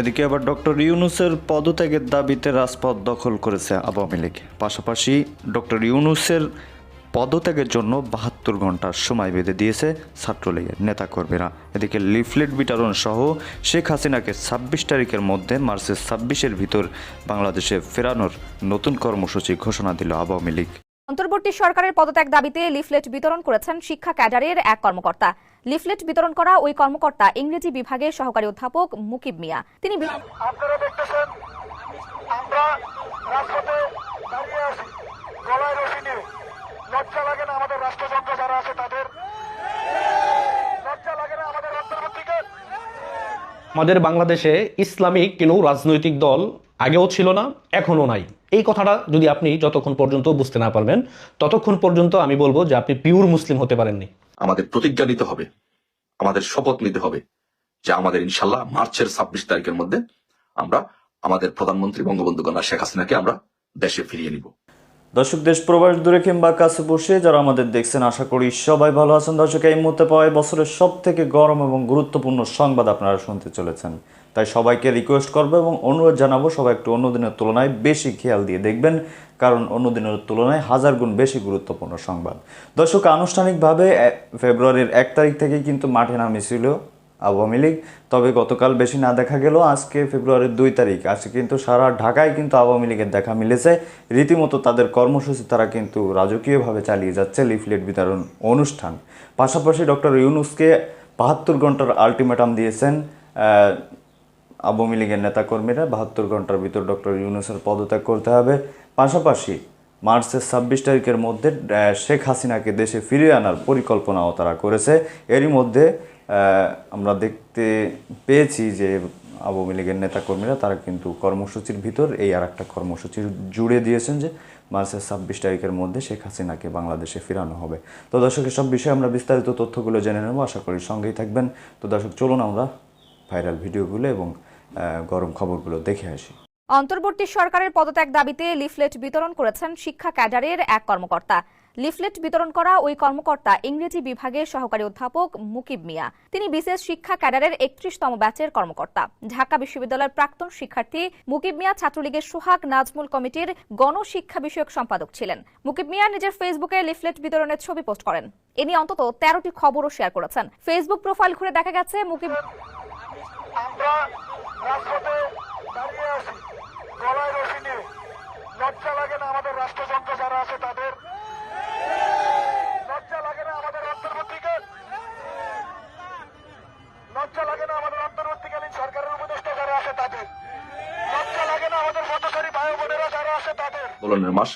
এদিকে আবার ডক্টর ইউনুসের পদত্যাগের দাবিতে রাজপথ দখল করেছে আওয়ামী লীগ। পাশাপাশি ডক্টর ইউনুসের পদত্যাগের জন্য বাহাত্তর ঘণ্টার সময় বেঁধে দিয়েছে ছাত্রলীগের নেতাকর্মীরা। এদিকে লিফলেট বিতরণ সহ শেখ হাসিনাকে ছাব্বিশ তারিখের মধ্যে মার্চের ছাব্বিশের ভিতর বাংলাদেশে ফেরানোর নতুন কর্মসূচি ঘোষণা দিল আওয়ামী লীগ। অন্তর্বর্তী সরকারের পদত্যাগ দাবিতে লিফলেট বিতরণ করেছেন শিক্ষা ক্যাডারের এক কর্মকর্তা। লিফলেট বিতরণ করা ওই কর্মকর্তা ইংরেজি বিভাগের সহকারী অধ্যাপক মুকিব মিয়া। তিনি আপনারা দেখতেছেন আমরা রাজপথে দাঁড়িয়ে আছি গলায় রশি নিয়ে। লজ্জা লাগে না আমাদের রাষ্ট্রযন্ত্র যারা আছে তাদের? লজ্জা লাগে না আমাদের অন্তর্বর্তীকে আমাদের বাংলাদেশে ইসলামিক কোনো রাজনৈতিক দল আগেও ছিল না এখনও নাই। এই কথাটা যদি আপনি যতক্ষণ পর্যন্ত বুঝতে না পারবেন ততক্ষণ পর্যন্ত আমি বলব যে আপনি পিওর মুসলিম হতে পারেননি। আমাদের প্রতিজ্ঞা নিতে হবে আমাদের শপথ নিতে হবে যে আমাদের ইনশাল্লাহ মার্চের ছাব্বিশ তারিখের মধ্যে আমরা আমাদের প্রধানমন্ত্রী বঙ্গবন্ধু কন্যা শেখ হাসিনাকে আমরা দেশে ফিরিয়ে নিব। দর্শক দেশ প্রবাস দূরে কিংবা কাছে বসে যারা আমাদের দেখছেন আশা করি সবাই ভালো আছেন। দর্শক এই মুহূর্তে পাওয়া বছরের সব থেকে গরম এবং গুরুত্বপূর্ণ সংবাদ আপনারা শুনতে চলেছেন। তাই সবাইকে রিকোয়েস্ট করব এবং অনুরোধ জানাব সবাই একটু অন্য দিনের তুলনায় বেশি খেয়াল দিয়ে দেখবেন, কারণ অন্য দিনের তুলনায় হাজার গুণ বেশি গুরুত্বপূর্ণ সংবাদ। দর্শক, আনুষ্ঠানিকভাবে ফেব্রুয়ারির এক তারিখ থেকেই কিন্তু মাঠে নামিয়েছিল আওয়ামী লীগ। তবে গতকাল বেশি না দেখা গেল আজকে ফেব্রুয়ারির দুই তারিখ। আজকে কিন্তু সারা ঢাকায় কিন্তু আওয়ামী লীগের দেখা মিলেছে। রীতিমতো তাদের কর্মসূচি তারা কিন্তু রাজকীয়ভাবে চালিয়ে যাচ্ছে লিফলেট বিতরণ অনুষ্ঠান। পাশাপাশি ডক্টর ইউনুসকে বাহাত্তর ঘণ্টার আলটিমেটাম দিয়েছেন আওয়ামী লীগের নেতাকর্মীরা বাহাত্তর ঘণ্টার ভিতর ডক্টর ইউনুসের পদত্যাগ করতে হবে। পাশাপাশি মার্চের ছাব্বিশ তারিখের মধ্যে শেখ হাসিনাকে দেশে ফিরিয়ে আনার পরিকল্পনাও তারা করেছে। এরই মধ্যে আমরা দেখতে পেয়েছি যে আওয়ামী লীগের নেতাকর্মীরা তারা কিন্তু কর্মসূচির ভিতর, এই আর একটা কর্মসূচি জুড়ে দিয়েছেন যে মার্চের ছাব্বিশ তারিখের মধ্যে শেখ হাসিনাকে বাংলাদেশে ফেরানো হবে। তো দর্শক, এসব বিষয়ে আমরা বিস্তারিত তথ্যগুলো জেনে নেব। আশা করি সঙ্গেই থাকবেন। তো দর্শক, চলুন আমরা ভাইরাল ভিডিওগুলো এবং গরম খবরগুলো দেখে আসি। অন্তর্বর্তী সরকারের পদত্যাগ দাবিতে লিফলেট বিতরণ করেছেন শিক্ষা ক্যাডারের এক কর্মকর্তা। লিফলেট বিতরণ করা ওই কর্মকর্তা ইংরেজি বিভাগের সহকারী অধ্যাপক মুকিব মিয়া। তিনি বিশেষ শিক্ষা ক্যাডারের একত্রিশতম ব্যাচের কর্মকর্তা। ঢাকা বিশ্ববিদ্যালয়ের প্রাক্তন শিক্ষার্থী মুকিব মিয়া ছাত্রলীগের সোহাগ নাজমুল কমিটির গণশিক্ষা বিষয়ক সম্পাদক ছিলেন। মুকিব মিয়া নিজের ফেসবুকে লিফলেট বিতরণের ছবি পোস্ট করেন। এ নিয়ে অন্তত তেরোটি খবরও শেয়ার করেছেন। ফেসবুক প্রোফাইল ঘুরে দেখা গেছে মুকিব রাজপথে দাঁড়িয়ে আছি। গলায় রশি নিয়ে। লজ্জা লাগে না আমাদের রাষ্ট্রযন্ত্র যারা আছে তাদের? লজ্জা লাগে না আমাদের লজ্জা লাগে না আমাদের অন্তর্বর্তীকালীন সরকারের উপদেষ্টা যারা আছে তাদের? লজ্জা লাগে না আমাদের পথচারী ভাই বোনেরা যারা আছে তাদের? আন্দোলনের মাস।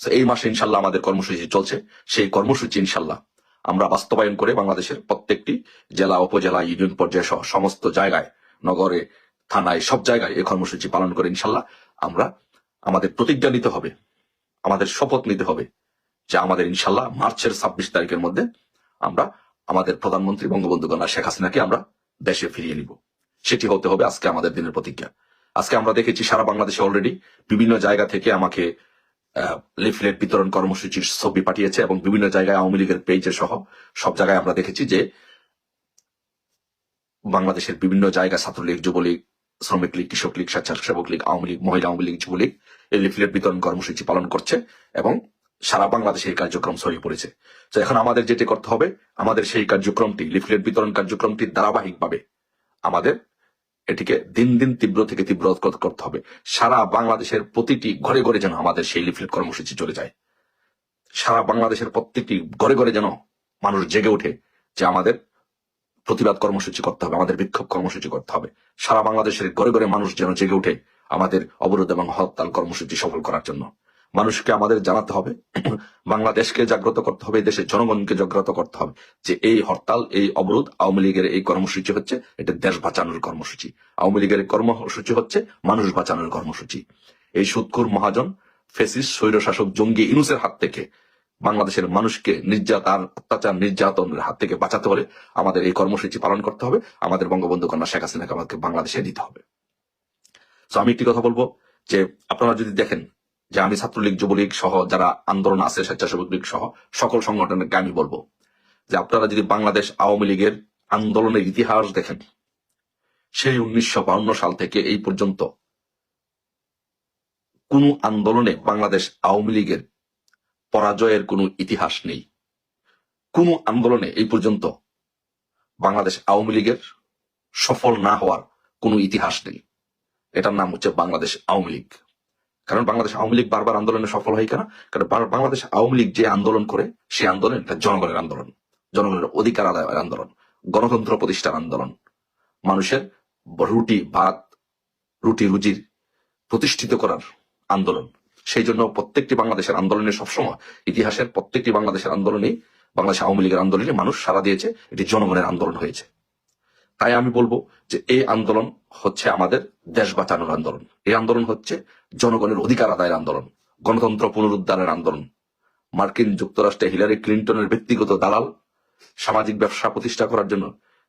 এই মাসে ইনশাল্লাহ আমাদের কর্মসূচি চলছে। সেই কর্মসূচি ইনশাল্লাহ আমরা বাস্তবায়ন করে বাংলাদেশের প্রত্যেকটি জেলা, উপজেলা, ইউনিয়ন পর্যায়ে সহ সমস্ত জায়গায়, নগরে থানায় সব জায়গায় এই কর্মসূচি পালন করে ইনশাল্লাহ আমরা আমাদের প্রতিজ্ঞা নিতে হবে, আমাদের শপথ নিতে হবে যে আমাদের ইনশাল্লাহ মার্চের ছাব্বিশ তারিখের মধ্যে আমরা আমাদের প্রধানমন্ত্রী বঙ্গবন্ধু কন্যা শেখ হাসিনাকে আমরা দেশে ফিরিয়ে নিব। সেটি হতে হবে আজকে আমাদের দিনের প্রতিজ্ঞা। আজকে আমরা দেখেছি সারা বাংলাদেশে অলরেডি বিভিন্ন জায়গা থেকে আমাকে লিফলেট বিতরণ কর্মসূচির ছবি পাঠিয়েছে এবং বিভিন্ন জায়গায় আওয়ামী লীগের পেজে সহ সব জায়গায় আমরা দেখেছি যে বাংলাদেশের বিভিন্ন জায়গায় ছাত্রলীগ, যুবলীগ শ্রমিক লীগ, কৃষক লীগ, স্বেচ্ছাসেবক লীগ, আওয়ামী লীগ, মহিলা আওয়ামী লীগ, যুবলীগ এই লিফলেট বিতরণ কর্মসূচি পালন করছে এবং সারা বাংলাদেশে এই কার্যক্রম ছড়িয়ে পড়েছে। তো এখন আমাদের যেটি করতে হবে, আমাদের সেই কার্যক্রমটি, লিফলেট বিতরণ কার্যক্রমটি ধারাবাহিকভাবে আমাদের এটিকে দিন দিন তীব্র থেকে তীব্র করতে হবে। সারা বাংলাদেশের প্রতিটি ঘরে ঘরে যেন আমাদের সেই লিফলেট কর্মসূচি চলে যায়। সারা বাংলাদেশের প্রত্যেকটি ঘরে ঘরে যেন মানুষ জেগে ওঠে যে আমাদের প্রতিবাদ কর্মসূচি করতে হবে, আমাদের বিক্ষোভ কর্মসূচি করতে হবে। সারা বাংলাদেশের ঘরে ঘরে মানুষ যেন জেগে ওঠে আমাদের অবরোধ এবং হরতাল কর্মসূচি সফল করার জন্য। মানুষকে আমাদের জানাতে হবে, বাংলাদেশকে জাগ্রত করতে হবে দেশের জনগণকে জাগ্রত করতে হবে যে এই হরতাল, এই অবরোধ আওয়ামী লীগের এই কর্মসূচি হচ্ছে, এটা দেশ বাঁচানোর কর্মসূচি। আওয়ামী লীগের কর্মসূচি হচ্ছে মানুষ বাঁচানোর কর্মসূচি। এই সুৎকুর মহাজন ফেসিস স্বৈরশাসক জঙ্গি ইনুসের হাত থেকে বাংলাদেশের মানুষকে নির্যাতন, অত্যাচার, নির্যাতনের হাত থেকে বাঁচাতে হলে আমাদের এই কর্মসূচি পালন করতে হবে। আমাদের বঙ্গবন্ধু কন্যা শেখ হাসিনাকে আমাদেরকে বাংলাদেশে দিতে হবে। তো আমি একটি কথা বলব যে, আপনারা যদি দেখেন যে আমি ছাত্রলীগ, যুবলীগ সহ যারা আন্দোলন আছে, স্বেচ্ছাসেবক লীগ সহ, সকল সংগঠনকে আমি বলব যে, আপনারা যদি বাংলাদেশ আওয়ামী লীগের আন্দোলনের ইতিহাস দেখেন, সেই উনিশশো সাল থেকে এই পর্যন্ত কোন আন্দোলনে বাংলাদেশ আওয়ামী লীগের পরাজয়ের কোনো ইতিহাস নেই। কোন আন্দোলনে এই পর্যন্ত বাংলাদেশ আওয়ামী লীগের সফল না হওয়ার কোনো ইতিহাস নেই। এটার নাম হচ্ছে বাংলাদেশ আওয়ামী লীগ। কারণ বাংলাদেশ আওয়ামী লীগ বারবার আন্দোলনে সফল হয় কেন? কারণ বাংলাদেশ আওয়ামী লীগ যে আন্দোলন করে সেই আন্দোলন এটা জনগণের আন্দোলন। জনগণের অধিকার আদায়ের আন্দোলন, গণতন্ত্র প্রতিষ্ঠার আন্দোলন। মানুষের রুটি ভাত রুটি রুজির প্রতিষ্ঠিত করার আন্দোলন। সেই জন্য প্রত্যেকটি বাংলাদেশের আন্দোলনে সবসময় ইতিহাসের প্রত্যেকটি বাংলাদেশের আন্দোলনে বাংলাদেশ আওয়ামী লীগের আন্দোলনে মানুষ সারা দিয়েছে, এটি জনগণের আন্দোলন হয়েছে। তাই আমি বলব যে এই আন্দোলন হচ্ছে আমাদের দেশ বাঁচানোর আন্দোলন। এই আন্দোলন হচ্ছে জনগণের অধিকার আদায়ের আন্দোলন, গণতন্ত্র পুনরুদ্ধারের আন্দোলন। মার্কিন যুক্তরাষ্ট্রে হিলারি ক্লিন্টনের ব্যক্তিগত দালাল সামাজিক ব্যবসা প্রতিষ্ঠা করার জন্য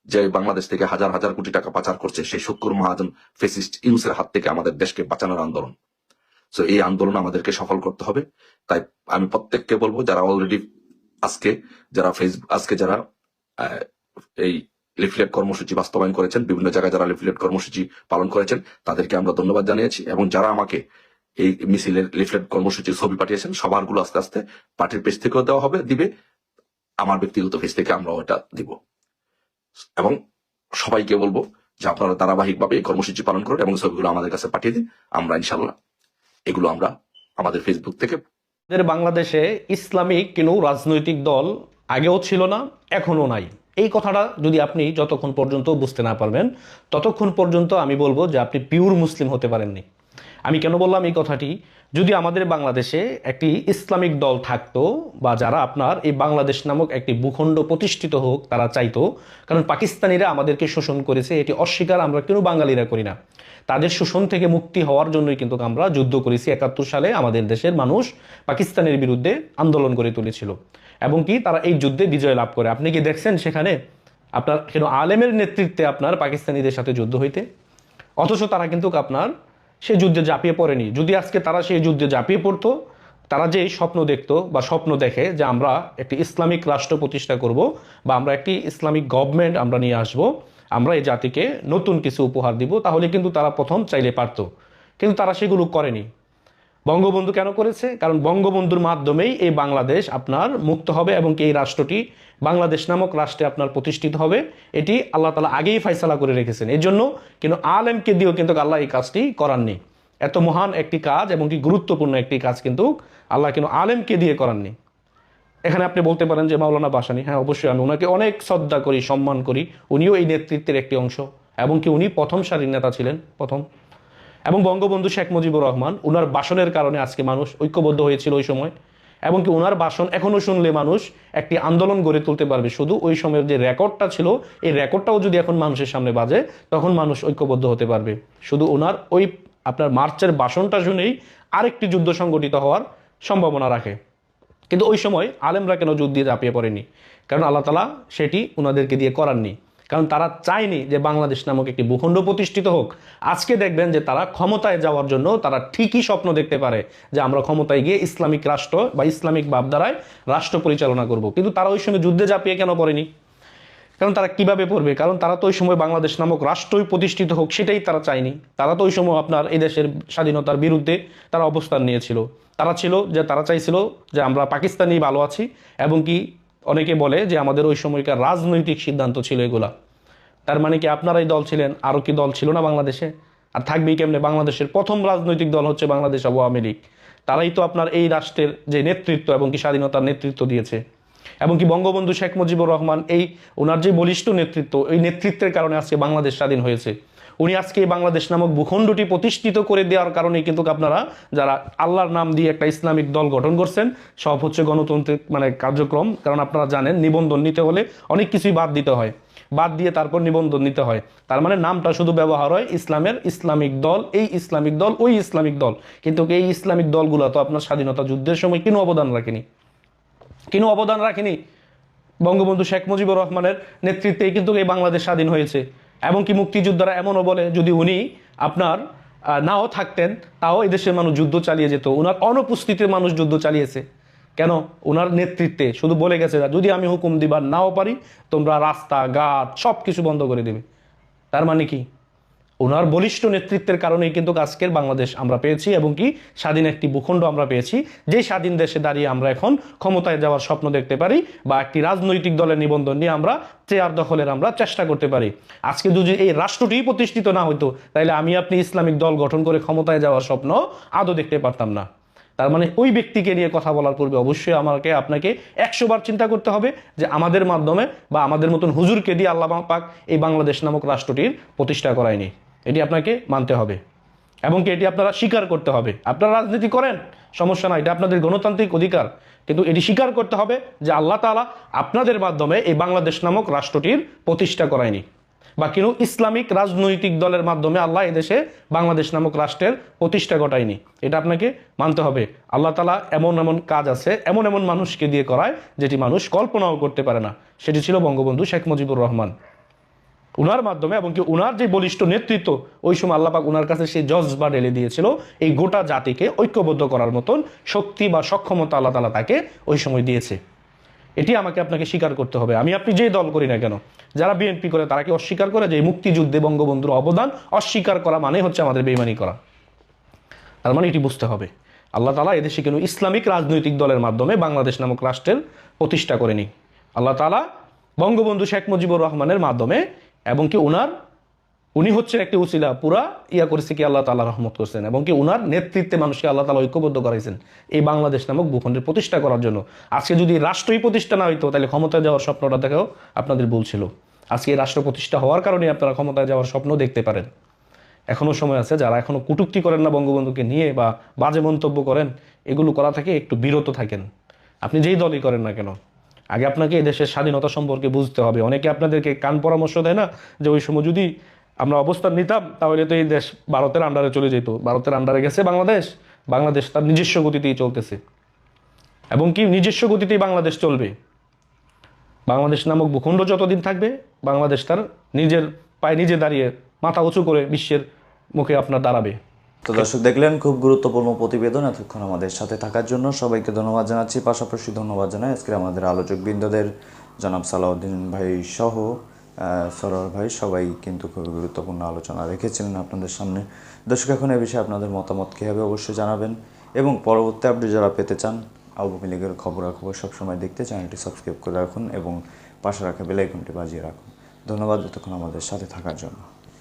যে বাংলাদেশ থেকে হাজার হাজার কোটি টাকা পাচার করছে, সেই শুক্র মহাজন ফেসিস্ট ইউসের হাত থেকে আমাদের দেশকে বাঁচানোর আন্দোলন। তো এই আন্দোলন আমাদেরকে সফল করতে হবে। তাই আমি প্রত্যেককে বলব, যারা অলরেডি আজকে, যারা ফেসবুক আজকে যারা এই লিফলেট কর্মসূচি বাস্তবায়ন করেছেন, বিভিন্ন জায়গায় যারা লিফলেট কর্মসূচি পালন করেছেন, তাদেরকে আমরা ধন্যবাদ জানিয়েছি। এবং যারা আমাকে এই মিছিলের লিফলেট কর্মসূচির ছবি পাঠিয়েছেন, সবারগুলো আস্তে আস্তে পার্টির পেজ থেকেও দেওয়া হবে, দিবে। আমার ব্যক্তিগত পেজ থেকে আমরাও এটা দিব। এবং সবাইকে বলব যে আপনারা ধারাবাহিকভাবে এই কর্মসূচি পালন করুন এবং ছবিগুলো আমাদের কাছে পাঠিয়ে দিন। আমরা ইনশাল্লাহ এগুলো আমরা আমাদের ফেসবুক থেকে বাংলাদেশে ইসলামিক কোনো রাজনৈতিক দল আগেও ছিল না, এখনও নাই। এই কথাটা যদি আপনি যতক্ষণ পর্যন্ত বুঝতে না পারবেন, ততক্ষণ পর্যন্ত আমি বলব যে আপনি পিওর মুসলিম হতে পারেননি। আমি কেন বললাম এই কথাটি? যদি আমাদের বাংলাদেশে একটি ইসলামিক দল থাকতো বা যারা আপনার এই বাংলাদেশ নামক একটি ভূখণ্ড প্রতিষ্ঠিত হোক, তারা চাইতো, কারণ পাকিস্তানিরা আমাদেরকে শোষণ করেছে, এটি অস্বীকার আমরা কেন বাঙালিরা করি না? তাদের শোষণ থেকে মুক্তি হওয়ার জন্যই কিন্তু আমরা যুদ্ধ করেছি, একাত্তর সালে আমাদের দেশের মানুষ পাকিস্তানের বিরুদ্ধে আন্দোলন করে তুলেছিল। এবং কি তারা এই যুদ্ধে বিজয় লাভ করে। আপনি কি দেখছেন সেখানে আপনার কেন আলেমের নেতৃত্বে আপনার পাকিস্তানিদের সাথে যুদ্ধ হইতে? অথচ তারা কিন্তু আপনার সেই যুদ্ধে ঝাঁপিয়ে পড়েনি। যদি আজকে তারা সেই যুদ্ধে ঝাঁপিয়ে পড়তো, তারা যে স্বপ্ন দেখত বা স্বপ্ন দেখে যে আমরা একটি ইসলামিক রাষ্ট্র প্রতিষ্ঠা করব বা আমরা একটি ইসলামিক গভর্নমেন্ট আমরা নিয়ে আসব, আমরা এই জাতিকে নতুন কিছু উপহার দিব, তাহলে কিন্তু তারা প্রথম চাইলে পারত। কিন্তু তারা সেগুলো করেনি। বঙ্গবন্ধু কেন করেছে? কারণ বঙ্গবন্ধুর মাধ্যমেই এই বাংলাদেশ আপনার মুক্ত হবে এবং এই রাষ্ট্রটি বাংলাদেশ নামক রাষ্ট্রে আপনার প্রতিষ্ঠিত হবে। এটি আল্লাহ তালা আগেই ফাইসলা করে রেখেছেন। এর জন্য কিন্তু আলেমকে দিয়েও কিন্তু আল্লাহ এই কাজটি করাননি। এত মহান একটি কাজ এবং কি গুরুত্বপূর্ণ একটি কাজ কিন্তু আল্লাহ কিন্তু আলেমকে দিয়ে করাননি। এখানে আপনি বলতে পারেন যে মাওলানা বাসানি হ্যাঁ অবশ্যই আমি ওনাকে অনেক শ্রদ্ধা করি, সম্মান করি। উনিও এই নেতৃত্বের একটি অংশ এবং কি উনি প্রথম সারির নেতা ছিলেন, প্রথম। এবং বঙ্গবন্ধু শেখ মুজিবুর রহমান ওনার বাসনের কারণে আজকে মানুষ ঐক্যবদ্ধ হয়েছিল ওই সময় এবং কি ওনার বাসন এখনও শুনলে মানুষ একটি আন্দোলন গড়ে তুলতে পারবে। শুধু ওই সময়ের যে রেকর্ডটা ছিল, এই রেকর্ডটাও যদি এখন মানুষের সামনে বাজে, তখন মানুষ ঐক্যবদ্ধ হতে পারবে। শুধু ওনার ওই আপনার মার্চের বাসনটা শুনেই আরেকটি যুদ্ধ সংগঠিত হওয়ার সম্ভাবনা রাখে। কিন্তু ওই সময় আলেমরা কেন যুদ্ধ দিয়ে ঝাঁপিয়ে পড়েনি কারণ আল্লাহ তালা সেটি ওনাদেরকে দিয়ে করাননি। কারণ তারা চায়নি যে বাংলাদেশ নামক একটি ভূখণ্ড প্রতিষ্ঠিত হোক। আজকে দেখবেন যে তারা ক্ষমতায় যাওয়ার জন্য তারা ঠিকই স্বপ্ন দেখতে পারে যে আমরা ক্ষমতায় গিয়ে ইসলামিক রাষ্ট্র বা ইসলামিক ভাবধারায় রাষ্ট্র পরিচালনা করব। কিন্তু তারা ওই সময় যুদ্ধে ঝাঁপিয়ে কেন পড়েনি? কারণ তারা কীভাবে পড়বে? কারণ তারা তো ওই সময় বাংলাদেশ নামক রাষ্ট্রই প্রতিষ্ঠিত হোক সেটাই তারা চায়নি। তারা তো ওই সময় আপনার এই দেশের স্বাধীনতার বিরুদ্ধে তারা অবস্থান নিয়েছিল। তারা ছিল যে তারা চাইছিল যে আমরা পাকিস্তানি ভালো আছি এবং কি অনেকে বলে যে আমাদের ওই সময়কার রাজনৈতিক সিদ্ধান্ত ছিল এগুলা। তার মানে কি আপনারাই দল ছিলেন আরও কি দল ছিল না বাংলাদেশে? আর থাকবেই কেমনে? বাংলাদেশের প্রথম রাজনৈতিক দল হচ্ছে বাংলাদেশ আওয়ামী লীগ। তারাই তো আপনার এই রাষ্ট্রের যে নেতৃত্ব এবং কি স্বাধীনতার নেতৃত্ব দিয়েছে। এবং কি বঙ্গবন্ধু শেখ মুজিবুর রহমান এই ওনার যে বলিষ্ঠ নেতৃত্ব, এই নেতৃত্বের কারণে আজকে বাংলাদেশ স্বাধীন হয়েছে। উনি আজকে এই বাংলাদেশ নামক ভূখণ্ডটি প্রতিষ্ঠিত করে দেওয়ার কারণে কিন্তু আপনারা যারা আল্লাহর নাম দিয়ে একটা ইসলামিক দল গঠন করছেন, সব হচ্ছে গণতান্ত্রিক মানে কার্যক্রম। কারণ আপনারা জানেন, নিবন্ধন নিতে হলে অনেক কিছুই বাদ দিতে হয়। বাদ দিয়ে তারপর নিবন্ধন নিতে হয়। তার মানে নামটা শুধু ব্যবহার হয় ইসলামের ইসলামিক দল, এই ইসলামিক দল, ওই ইসলামিক দল। কিন্তু এই ইসলামিক দলগুলো তো আপনার স্বাধীনতা যুদ্ধের সময় কোনো অবদান রাখেনি? কেন অবদান রাখেনি? বঙ্গবন্ধু শেখ মুজিবুর রহমানের নেতৃত্বেই কিন্তু এই বাংলাদেশ স্বাধীন হয়েছে। এবং কি মুক্তিযোদ্ধারা এমনও বলে, যদি উনি আপনার নাও থাকতেন, তাও এই দেশের মানুষ যুদ্ধ চালিয়ে যেত। ওনার অনুপস্থিতির মানুষ যুদ্ধ চালিয়েছে। কেন? ওনার নেতৃত্বে। শুধু বলে গেছে যদি আমি হুকুম দিবার নাও পারি, তোমরা রাস্তা, ঘাট সব কিছু বন্ধ করে দেবে। তার মানে কি? ওনার বলিষ্ঠ নেতৃত্বের কারণেই কিন্তু আজকের বাংলাদেশ আমরা পেয়েছি এবং কি স্বাধীন একটি ভূখণ্ড আমরা পেয়েছি। যে স্বাধীন দেশে দাঁড়িয়ে আমরা এখন ক্ষমতায় যাওয়ার স্বপ্ন দেখতে পারি বা একটি রাজনৈতিক দলের নিবন্ধন নিয়ে আমরা চেয়ার দখলের আমরা চেষ্টা করতে পারি। আজকে যদি এই রাষ্ট্রটি প্রতিষ্ঠিত না হতো তাহলে আমি আপনি ইসলামিক দল গঠন করে ক্ষমতায় যাওয়ার স্বপ্ন আদৌ দেখতে পারতাম না। তার মানে ওই ব্যক্তিকে নিয়ে কথা বলার পূর্বে অবশ্যই আমাকে, আপনাকে একশো বার চিন্তা করতে হবে যে আমাদের মাধ্যমে বা আমাদের মতন হুজুরকে দিয়ে আল্লাহ পাক এই বাংলাদেশ নামক রাষ্ট্রটির প্রতিষ্ঠা করায়নি। এটি আপনাকে মানতে হবে এবং কি এটি আপনারা স্বীকার করতে হবে। আপনারা রাজনীতি করেন, সমস্যা নাই, এটা আপনাদের গণতান্ত্রিক অধিকার। কিন্তু এটি স্বীকার করতে হবে যে আল্লাহ তালা আপনাদের মাধ্যমে এই বাংলাদেশ নামক রাষ্ট্রটির প্রতিষ্ঠা করায়নি। বা কোনো ইসলামিক রাজনৈতিক দলের মাধ্যমে আল্লাহ এদেশে বাংলাদেশ নামক রাষ্ট্রের প্রতিষ্ঠা ঘটায়নি। এটা আপনাকে মানতে হবে। আল্লাহ তালা এমন এমন কাজ আছে, এমন এমন মানুষকে দিয়ে করায় যেটি মানুষ কল্পনাও করতে পারে না। সেটি ছিল বঙ্গবন্ধু শেখ মুজিবুর রহমান। উনার মাধ্যমে এবং কি উনার যে বলিষ্ঠ নেতৃত্ব, ওই সময় আল্লাপাক উনার কাছে সেই জজবা ঢেলে দিয়েছিল, এই গোটা জাতিকে ঐক্যবদ্ধ করার মতন শক্তি বা সক্ষমতা আল্লাহ তালা তাকে ওই সময় দিয়েছে। এটি আমাকে আপনাকে স্বীকার করতে হবে। আমি আপনি যেই দল করি না কেন, যারা বিএনপি করে তারা কি অস্বীকার করে যে মুক্তিযুদ্ধে বঙ্গবন্ধুর অবদান? অস্বীকার করা মানে হচ্ছে আমাদের বেইমানি করা। তার মানে এটি বুঝতে হবে। আল্লাহ তালা এদেশে কিন্তু ইসলামিক রাজনৈতিক দলের মাধ্যমে বাংলাদেশ নামক রাষ্ট্রের প্রতিষ্ঠা করেনি। আল্লাহ তালা বঙ্গবন্ধু শেখ মুজিবুর রহমানের মাধ্যমে এবং কি ওনার উনি হচ্ছেন একটি উসিলা পুরা ইয়া করেছে কি আল্লাহ তালা রহমত করছেন এবং কি উনার নেতৃত্বে মানুষকে আল্লাহ তালা ঐক্যবদ্ধ করাইছেন এই বাংলাদেশ নামক ভূখণ্ডের প্রতিষ্ঠা করার জন্য। আজকে যদি রাষ্ট্রই প্রতিষ্ঠা না হইতো, তাহলে ক্ষমতায় যাওয়ার স্বপ্নটা দেখাও আপনাদের বলছিল আজকে রাষ্ট্র প্রতিষ্ঠা হওয়ার কারণে আপনারা ক্ষমতায় যাওয়ার স্বপ্ন দেখতে পারেন। এখনও সময় আছে, যারা এখনও কুটুক্তি করেন না বঙ্গবন্ধুকে নিয়ে বা বাজে মন্তব্য করেন, এগুলো করা থেকে একটু বিরত থাকেন। আপনি যেই দলই করেন না কেন আগে আপনাকে এই দেশের স্বাধীনতা সম্পর্কে বুঝতে হবে। অনেকে আপনাদেরকে কান পরামর্শ দেয় না যে ওই সময় যদি আমরা অবস্থান নিতাম, তাহলে তো এই দেশ ভারতের আন্ডারে চলে যেত। ভারতের আন্ডারে গেছে বাংলাদেশ। বাংলাদেশ তার নিজস্ব গতিতেই চলতেছে। এবং কি নিজস্ব গতিতেই বাংলাদেশ চলবে? বাংলাদেশ নামক ভূখণ্ড যতদিন থাকবে, বাংলাদেশ তার নিজের পায়ে নিজে দাঁড়িয়ে মাথা উঁচু করে বিশ্বের মুখে আপনার দাঁড়াবে। তো দর্শক, দেখলেন খুব গুরুত্বপূর্ণ প্রতিবেদন এতক্ষণ আমাদের সাথে থাকার জন্য। সবাইকে ধন্যবাদ জানাচ্ছি। পাশাপাশি ধন্যবাদ জানাই আজকে আমাদের আলোচক বৃন্দদের, জনাব সালাউদ্দিন ভাই সহ সরোয়ার ভাই। সবাই কিন্তু খুবই গুরুত্বপূর্ণ আলোচনা রেখেছিলেন আপনাদের সামনে। দর্শক, এখন এ বিষয়ে আপনাদের মতামত কী হবে অবশ্যই জানাবেন। এবং পরবর্তী আপডেট যারা পেতে চান আবহাওয়া লীগের খবরাখবর সবসময় দেখতে চ্যানেলটি সাবস্ক্রাইব করে রাখুন এবং পাশে রাখা বেলাইকনটি বাজিয়ে রাখুন। ধন্যবাদ এতক্ষণ আমাদের সাথে থাকার জন্য।